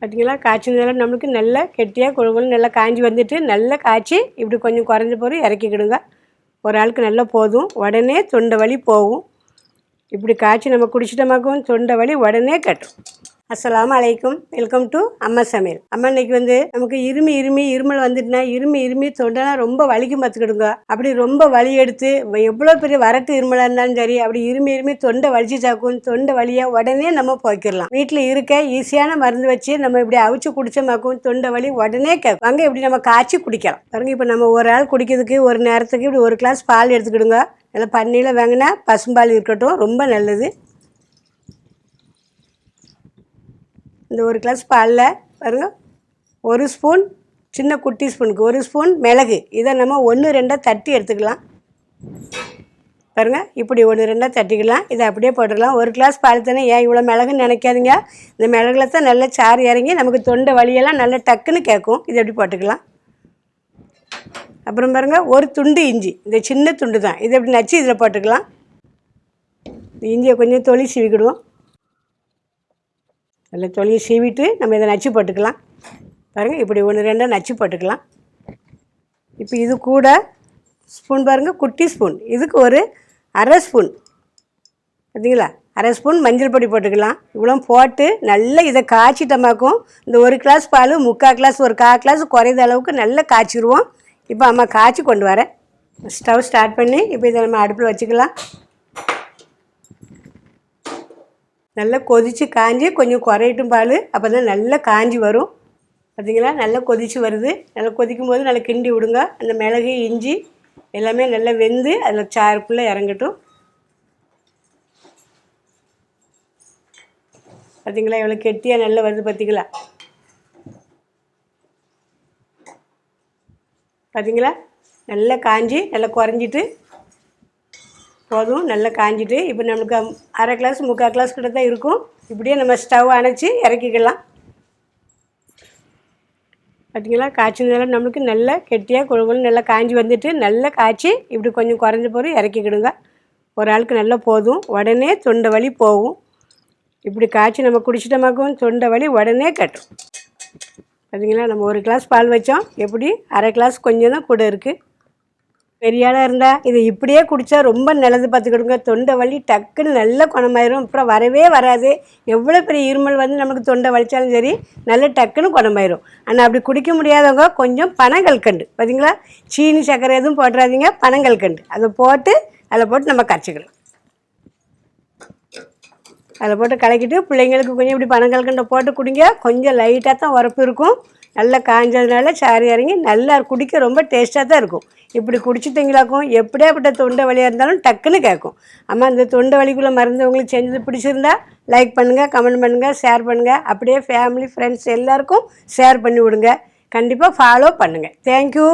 பார்த்தீங்களா காய்ச்சினதெல்லாம் நம்மளுக்கு நல்லா கெட்டியாக கொழுகுன்னு நல்லா காஞ்சி வந்துட்டு நல்லா காய்ச்சி இப்படி கொஞ்சம் குறைஞ்ச பிறகு இறக்கிக்கிடுங்க. ஒரு ஆளுக்கு நல்லா போதும். உடனே தொண்டை வலி போகும். இப்படி காய்ச்சி நம்ம குடிச்சிட்டோமாக்கும் தொண்டை வலி உடனே கட்டும் அஸ்ஸலாமு அலைக்கும். வெல்கம் டு அம்மா சமையல். அம்மா இன்னைக்கு வந்து நமக்கு இருமி இருமி இருமல் வந்துட்டுனா இருமி இருமி தொண்டைனா ரொம்ப வலிக்கும் பார்த்துக்கிடுங்க. அப்படி ரொம்ப வலி எடுத்து எவ்வளோ பெரிய வரட்டு இருமலாக இருந்தாலும் சரி அப்படி இருமி இருமி தொண்டை வலிச்சு சாக்கும். தொண்டை வலியாக உடனே நம்ம போய்க்கிடலாம் வீட்டில் இருக்க ஈஸியான மருந்து வச்சு நம்ம இப்படி அவிச்சு குடிச்சமாக்கும். தொண்டை வலி உடனே கேட்கும். அங்கே இப்படி நம்ம காய்ச்சி குடிக்கலாம். பாருங்க இப்போ நம்ம ஒரு ஆள் குடிக்கிறதுக்கு ஒரு நேரத்துக்கு இப்படி ஒரு கிளாஸ் பால் எடுத்துக்கிடுங்க. நல்லா பன்னியில் வாங்கினா பசும்பால் இருக்கட்டும் ரொம்ப நல்லது. இந்த ஒரு கிளாஸ் பாலில் பாருங்கள் ஒரு ஸ்பூன் சின்ன குட்டி ஸ்பூனுக்கு ஒரு ஸ்பூன் மிளகு. இதை நம்ம ஒன்று ரெண்டாக தட்டி எடுத்துக்கலாம். பாருங்க இப்படி ஒன்று ரெண்டாக தட்டிக்கலாம். இதை அப்படியே போட்டுக்கலாம் ஒரு கிளாஸ் பால் தானே? ஏன் இவ்வளோ மிளகுன்னு நினைக்காதீங்க. இந்த மிளகுல தான் நல்லா சாறு இறங்கி நமக்கு தொண்டை வலியெல்லாம் நல்லா டக்குன்னு கேட்கும். இதை எப்படி போட்டுக்கலாம்? அப்புறம் பாருங்க ஒரு துண்டு இஞ்சி. இந்த சின்ன துண்டு தான். இதை எப்படி நச்சு இதில் போட்டுக்கலாம்? இந்த இஞ்சியை கொஞ்சம் தொளி சீவிக்கிடுவோம் நல்லா தொலியை சீவிட்டு நம்ம இதை நச்சு போட்டுக்கலாம். பாருங்கள் இப்படி ஒன்று ரெண்டாக நச்சு போட்டுக்கலாம். இப்போ இது கூட ஸ்பூன் பாருங்கள் குட்டி ஸ்பூன் இதுக்கு ஒரு அரை ஸ்பூன் பார்த்தீங்களா அரை ஸ்பூன் மஞ்சள் பொடி போட்டுக்கலாம். இவ்வளோ போட்டு நல்லா இதை காய்ச்சிட்டமாக்கும் இந்த ஒரு கிளாஸ் பால் முக்கால் கிளாஸ் ஒரு கால் கிளாஸ் குறைந்த அளவுக்கு நல்லா காய்ச்சிருவோம். இப்போ அம்மா காய்ச்சி கொண்டு வரேன் ஸ்டவ் ஸ்டார்ட் பண்ணி இப்போ இதை நம்ம அடுப்பில் வச்சுக்கலாம். நல்லா கொதித்து காஞ்சி கொஞ்சம் குறையட்டும் பால். அப்போ தான் நல்லா காஞ்சி வரும். பார்த்தீங்களா நல்லா கொதித்து வருது. நல்லா கொதிக்கும் போது நல்லா கிண்டி விடுங்க. அந்த மிளகு இஞ்சி எல்லாமே நல்லா வெந்து அதில் சாருக்குள்ளே இறங்கட்டும். பார்த்தீங்களா எவ்வளோ கெட்டியாக நல்லா வருது பார்த்தீங்களா பார்த்தீங்களா நல்லா காஞ்சி நல்லா குறைஞ்சிட்டு போதும் நல்லா காஞ்சிட்டு இப்போ நம்மளுக்கு அரை கிளாஸ் முக்கால் கிளாஸ் கிட்ட தான் இருக்கும். இப்படியே நம்ம ஸ்டவ் அணைச்சி இறக்கிக்கலாம். பார்த்தீங்களா காய்ச்சினதெல்லாம் நம்மளுக்கு நல்லா கெட்டியாக கொழுகுன்னு நல்லா காஞ்சி வந்துட்டு நல்லா காய்ச்சி இப்படி கொஞ்சம் குறைஞ்ச பிறகு இறக்கிக்கிடுங்க. ஒரு ஆளுக்கு நல்லா போதும். உடனே தொண்டை வலி போகும். இப்படி காய்ச்சி நம்ம குடிச்சிட்டோமாக்கும் தொண்டை வலி உடனே கட்டும். பார்த்தீங்களா நம்ம ஒரு கிளாஸ் பால் வச்சோம். எப்படி? அரை கிளாஸ் கொஞ்சம் தான் கூட இருக்குது பெரிய ஆளாக இருந்தால் இது இப்படியே குடித்தா ரொம்ப நல்லது பார்த்துக்கிடுங்க. தொண்டை வலி டக்குன்னு நல்ல குணமாயிரும். அப்புறம் வரவே வராது. எவ்வளோ பெரிய இருமல் வந்து நமக்கு தொண்டை வலிச்சாலும் சரி நல்ல டக்குன்னு குணமாயிரும். ஆனால் அப்படி குடிக்க முடியாதவங்க கொஞ்சம் பனங்கல்கண்டு பார்த்தீங்களா சீனி சர்க்கரை எதுவும் போட்டுறாதீங்க. பனங்கல்கண்டு அதை போட்டு அதில் போட்டு நம்ம கரைச்சிக்கலாம். அதில் போட்டு கலக்கிட்டு பிள்ளைங்களுக்கு கொஞ்சம் இப்படி பனங்கல்கண்டை போட்டு குடிங்க. கொஞ்சம் லைட்டாக தான் உரப்பு இருக்கும். நல்லா காய்ஞ்சதுனால சாறு இறங்கி நல்லா குடிக்க ரொம்ப டேஸ்ட்டாக தான் இருக்கும். இப்படி குடிச்சிட்டிங்களாக்கும் எப்படியாப்பட்ட தொண்டை வலியாக இருந்தாலும் டக்குன்னு கேட்கும் அம்மா இந்த தொண்டை வலிக்குள்ளே மருந்து உங்களுக்கு செஞ்சது பிடிச்சிருந்தா லைக் பண்ணுங்கள் கமெண்ட் பண்ணுங்கள் ஷேர் பண்ணுங்கள் அப்படியே ஃபேமிலி ஃப்ரெண்ட்ஸ் எல்லாருக்கும் ஷேர் பண்ணி விடுங்க. கண்டிப்பாக ஃபாலோ பண்ணுங்கள் தேங்க்யூ